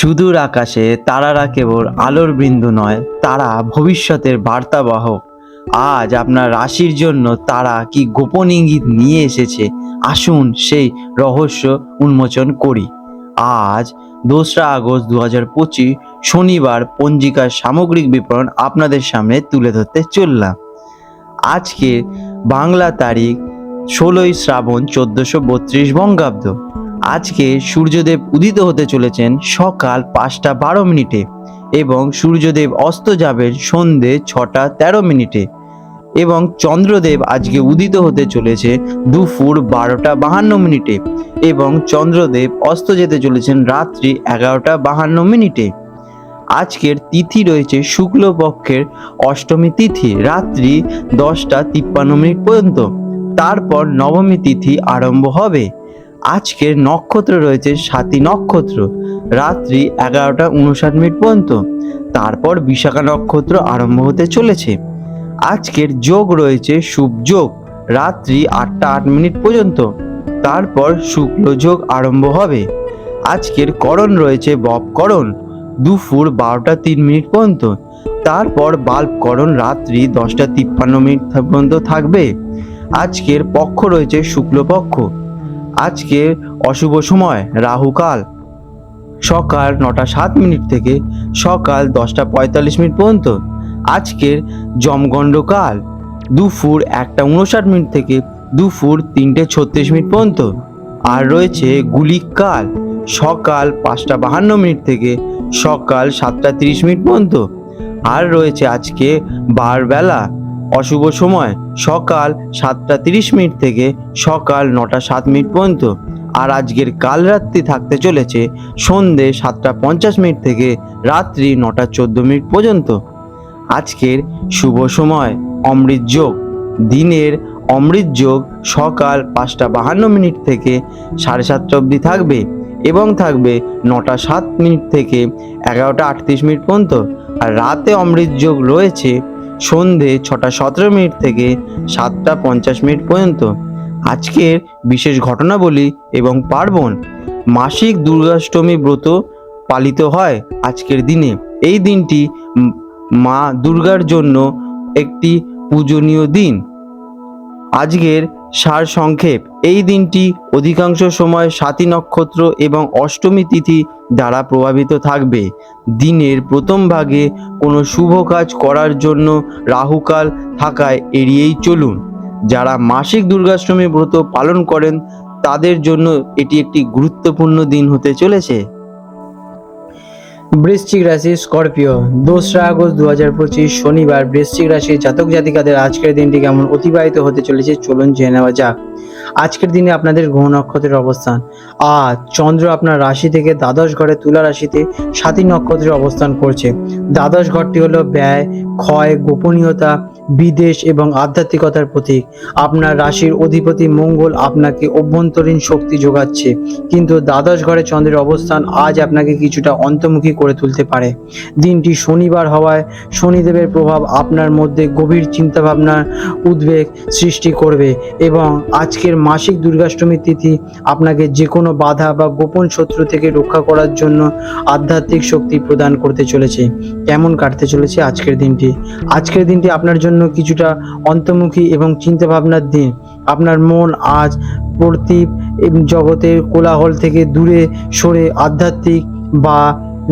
সুদূর আকাশে তারারা কেবল আলোর বিন্দু নয়, তারা ভবিষ্যতের বার্তাবাহক আজ আপনার রাশির জন্য তারা কি গোপন ইঙ্গিত নিয়ে এসেছে? আসুন সেই রহস্য উন্মোচন করি। আজ দোসরা আগস্ট দু হাজার পঁচিশ, শনিবার পঞ্জিকার সামগ্রিক বিবরণ আপনাদের সামনে তুলে ধরতে চললাম। আজকে বাংলা তারিখ ষোলোই শ্রাবণ চোদ্দোশো বত্রিশ বঙ্গাব্দ। আজকে সূর্যদেব উদিত হতে চলেছেন সকাল পাঁচটা বারো মিনিটে এবং সূর্যদেব অস্ত যাবেন সন্ধে ছটা তেরো মিনিটে। এবং চন্দ্রদেব আজকে উদিত হতে চলেছে দুপুর বারোটা বাহান্ন মিনিটে এবং চন্দ্রদেব অস্ত যেতে চলেছেন রাত্রি এগারোটা বাহান্ন মিনিটে। আজকের তিথি রয়েছে শুক্লপক্ষের অষ্টমী তিথি, রাত্রি দশটা তিপ্পান্ন মিনিট পর্যন্ত। তারপর নবমী তিথি আরম্ভ হবে। আজকের নক্ষত্র রয়েছে সাতী নক্ষত্র, রাত্রি এগারোটা উনষাট মিনিট পর্যন্ত। তারপর বিশাখা নক্ষত্র আরম্ভ হতে চলেছে। আজকের যোগ রয়েছে শুভ যোগ, রাত্রি আটটা আট মিনিট পর্যন্ত। তারপর শুক্ল যোগ আরম্ভ হবে। আজকের করণ রয়েছে বপকরণ দুপুর বারোটা তিন মিনিট পর্যন্ত। তারপর বাল্বকরণ রাত্রি দশটা তিপ্পান্ন মিনিট পর্যন্ত থাকবে। আজকের পক্ষ রয়েছে শুক্লপক্ষ আজকে অশুভ সময়, রাহুকাল। সকাল নটা সাত মিনিট থেকে সকাল দশটা পঁয়তাল্লিশ মিনিট পর্যন্ত। আজকের জমগণ্ডকাল দুপুর একটা উনষাট মিনিট থেকে দুপুর তিনটে ছত্রিশ মিনিট পর্যন্ত। আর রয়েছে গুলিক কাল সকাল পাঁচটা বাহান্ন মিনিট থেকে সকাল সাতটা তিরিশ মিনিট পর্যন্ত। আর রয়েছে আজকে বারবেলা অশুভ সময়, সকাল সাতটা তিরিশ মিনিট থেকে সকাল নটা সাত মিনিট পর্যন্ত। আর আজকের কাল রাত্রি থাকতে চলেছে সন্ধে সাতটা পঞ্চাশ মিনিট থেকে রাত্রি নটা চোদ্দ মিনিট পর্যন্ত। আজকের শুভ সময়, অমৃত যোগ। দিনের অমৃত যোগ সকাল পাঁচটা বাহান্ন মিনিট থেকে সাড়ে সাতটা অবধি থাকবে এবং থাকবে নটা সাত মিনিট থেকে এগারোটা আটত্রিশ মিনিট পর্যন্ত। আর রাতে অমৃত যোগ রয়েছে সন্ধে ছটা সতেরো মিনিট থেকে সাতটা পঞ্চাশ মিনিট পর্যন্ত। আজকের বিশেষ ঘটনাবলী এবং পার্বণ, মাসিক দুর্গাষ্টমী ব্রত পালিত হয় আজকের দিনে। এই দিনটি মা দুর্গার জন্য একটি পূজনীয় দিন। আজকের সার সংক্ষেপ। এই দিনটি অধিকাংশ সময় সাতী নক্ষত্র এবং অষ্টমী তিথি দ্বারা প্রভাবিত থাকবে। দিনের প্রথম ভাগে কোনো শুভ কাজ করার জন্য রাহুকাল থাকায় এড়িয়েই চলুন। যারা মাসিক দুর্গাষ্টমী ব্রত পালন করেন, তাদের জন্য এটি একটি গুরুত্বপূর্ণ দিন হতে চলেছে। বৃশ্চিক রাশি স্করপিও। দোসরা আগস্ট দু হাজার পঁচিশ শনিবার বৃশ্চিক রাশির জাতক জাতিকাদের আজকের দিনটি কেমন অতিবাহিত হতে চলেছে? চলুন জেনে নেওয়া যাক। আজকের দিনে আপনাদের গ্রহ নক্ষত্রের অবস্থান। আজ চন্দ্র আপনার রাশি থেকে দ্বাদশ ঘরে তুলা রাশিতে সাতী নক্ষত্রে অবস্থান করছে। দ্বাদশ ঘরটি হলো ব্যয়, ক্ষয়, গোপনীয়তা, বিদেশ এবং আধ্যাত্মিকতার প্রতীক। আপনার রাশির অধিপতি মঙ্গল আপনাকে অভ্যন্তরীণ শক্তি যোগাচ্ছে। কিন্তু দ্বাদশ ঘরে চন্দ্রের অবস্থান আজ আপনাকে কিছুটা অন্তর্মুখী করে তুলতে পারে। দিনটি শনিবার হওয়ায় শনিদেবের প্রভাব আপনার মধ্যে গভীর চিন্তাভাবনার উদ্বেগ সৃষ্টি করবে এবং আজকের মাসিক দুর্গাষ্টমীর তিথি আপনাকে যে কোনো বাধা বা গোপন শত্রু থেকে রক্ষা করার জন্য আধ্যাত্মিক শক্তি প্রদান করতে চলেছে। কেমন কাটতে চলেছে আজকের দিনটি? আজকের দিনটি আপনার জন্য কিছুটা অন্তর্মুখী এবং চিন্তাভাবনার দিন। আপনার মন আজ প্রতীপ জগতের কোলাহল থেকে দূরে সরে আধ্যাত্মিক বা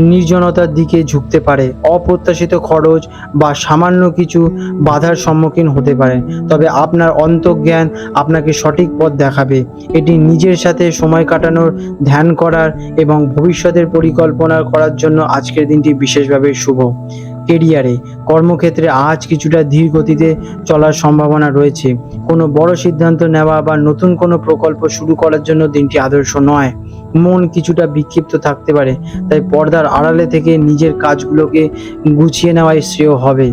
নির্জনতার দিকে ঝুঁকতে পারে। অপ্রত্যাশিত খরচ বা সামান্য কিছু বাধার সম্মুখীন হতে পারেন তবে আপনার অন্তজ্ঞান আপনাকে সঠিক পথ দেখাবে। এটি নিজের সাথে সময় কাটানোর, ধ্যান করার এবং ভবিষ্যতের পরিকল্পনা করার জন্য আজকের দিনটি বিশেষভাবে শুভ। কেরিয়ারে। কর্মক্ষেত্রে আজ কিছুটা ধীর গতিতে চলার সম্ভাবনা রয়েছে। কোনো বড় সিদ্ধান্ত নেওয়া বা নতুন কোনো প্রকল্প শুরু করার জন্য দিনটি আদর্শ নয়। মন কিছুটা বিক্ষিপ্ত থাকতে পারে, তাই পর্দার আড়ালে থেকে নিজের কাজগুলোকে গুছিয়ে নেওয়াই শ্রেয় হবে।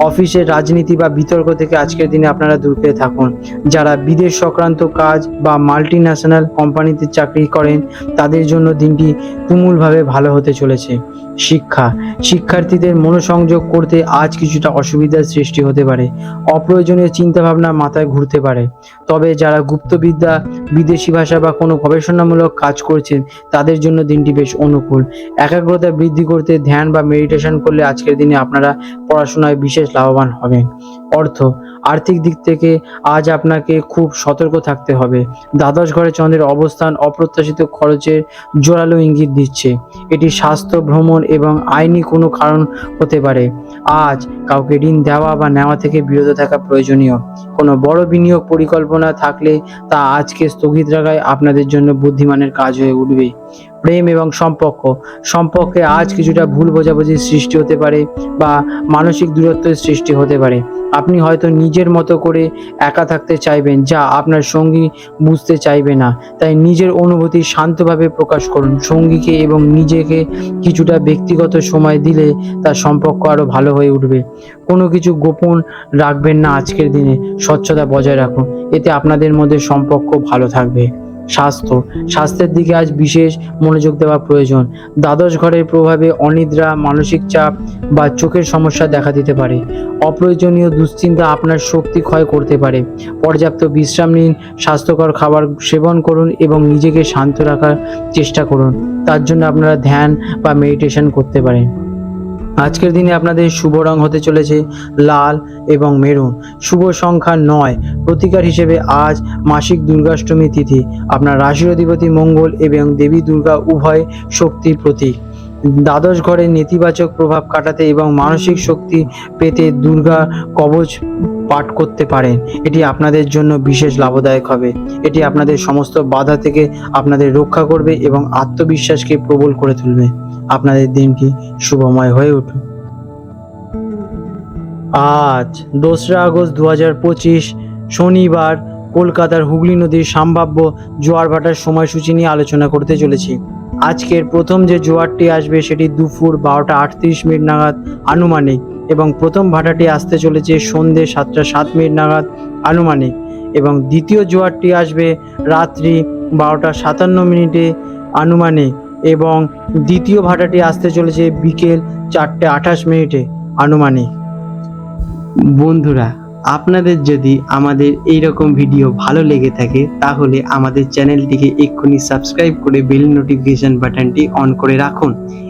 অফিসের রাজনীতি বা বিতর্ক থেকে আজকের দিনে আপনারা দূরে থাকুন। যারা বিদেশ সংক্রান্ত কাজ বা মাল্টি ন্যাশনাল কোম্পানিতে চাকরি করেন, তাদের জন্য দিনটি তুমুলভাবে ভালো হতে চলেছে। শিক্ষা। শিক্ষার্থীদের মনোসংযোগ করতে আজ কিছুটা অসুবিধার সৃষ্টি হতে পারে। অপ্রয়োজনীয় চিন্তাভাবনা মাথায় ঘুরতে পারে। তবে যারা গুপ্তবিদ্যা, বিদেশি ভাষা বা কোনো গবেষণামূলক কাজ করে করছেন, তাদের জন্য দিনটি বেশ অনুকূল। একাগ্রতা বৃদ্ধি করতে ধ্যান বা মেডিটেশন করলে আজকের দিনে আপনারা পড়াশোনায় বিশেষ লাভবান হবেন। অর্থ, আর্থিক দিক থেকে আজ আপনাকে খুব সতর্ক থাকতে হবে। দ্বাদশ ঘরে চন্দ্রের অবস্থান অপ্রত্যাশিত খরচের জোরালো ইঙ্গিত দিচ্ছে। এটি স্বাস্থ্য, ভ্রমণ এবং আইনি কোনো কারণ হতে পারে। আজ কাউকে ঋণ দেওয়া বা নেওয়া থেকে বিরত থাকা প্রয়োজনীয়। কোনো বড় বিনিয়োগ পরিকল্পনা থাকলে তা আজকে স্থগিত রাখায় আপনাদের জন্য বুদ্ধিমানের কাজ হয়ে উঠবে। প্রেম এবং সম্পর্ক। সম্পর্কে আজ কিছুটা ভুল বোঝাবুঝির সৃষ্টি হতে পারে বা মানসিক দূরত্বের সৃষ্টি হতে পারে। আপনি হয়তো নিজের মতো করে একা থাকতে চাইবেন যা আপনার সঙ্গী বুঝতে চাইবে না। তাই নিজের অনুভূতি শান্তভাবে প্রকাশ করুন। সঙ্গীকে এবং নিজেকে কিছুটা ব্যক্তিগত সময় দিলে তার সম্পর্ক আরও ভালো হয়ে উঠবে। কোনো কিছু গোপন রাখবেন না আজকের দিনে। স্বচ্ছতা বজায় রাখুন। এতে আপনাদের মধ্যে সম্পর্ক ভালো থাকবে। স্বাস্থ্য। স্বাস্থ্যের দিকে আজ বিশেষ মনোযোগ দেওয়া প্রয়োজন। দ্বাদশ ঘরের প্রভাবে অনিদ্রা, মানসিক চাপ বা চোখের সমস্যা দেখা দিতে পারে। অপ্রয়োজনীয় দুশ্চিন্তা আপনার শক্তি ক্ষয় করতে পারে। পর্যাপ্ত বিশ্রাম নিন, স্বাস্থ্যকর খাবার সেবন করুন এবং নিজেকে শান্ত রাখার চেষ্টা করুন। তার জন্য আপনারা ধ্যান বা মেডিটেশন করতে পারেন। আজকের দিনে আপনাদের শুভ রং হতে চলেছে লাল এবং মেরুন। শুভ সংখ্যা নয়। প্রতিকার হিসেবে আজ মাসিক দুর্গাষ্টমী তিথি। আপনার রাশির অধিপতি মঙ্গল এবং দেবী দুর্গা উভয় শক্তির প্রতীক। দ্বাদশ ঘরে নেতিবাচক প্রভাব কাটাতে এবং মানসিক শক্তি পেতে দুর্গা কবচ পাঠ করতে পারেন। এটি আপনাদের জন্য বিশেষ লাভদায়ক হবে। এটি আপনাদের সমস্ত বাধা থেকে আপনাদের রক্ষা করবে এবং আত্মবিশ্বাসকে প্রবল করে তুলবে। আপনাদের দিনটি শুভময় হয়ে উঠুক। আজ দোসরা আগস্ট দু হাজার পঁচিশ, শনিবার কলকাতার হুগলি নদীর সম্ভাব্য জোয়ার ভাটার সময়সূচি নিয়ে আলোচনা করতে চলেছি। আজকের প্রথম যে জোয়ারটি আসবে সেটি দুপুর বারোটা আটত্রিশ মিনিট নাগাদ আনুমানিক। এবং প্রথম ভাটাটি আসতে চলেছে সন্ধ্যে সাতটা সাত মিনিট নাগাদ আনুমানিক এবং দ্বিতীয় জোয়ারটি আসবে রাত্রি বারোটা সাতান্ন মিনিটে আনুমানিক এবং দ্বিতীয় ভাটাটি আসতে চলেছে বিকেল চারটে আঠাশ মিনিটে আনুমানিক। বন্ধুরা, আপনাদের যদি আমাদের এই রকম ভিডিও ভালো লেগে থাকে, তাহলে আমাদের চ্যানেলটিকে এক্ষুনি সাবস্ক্রাইব করে বেল নোটিফিকেশন বাটনটি অন করে রাখুন।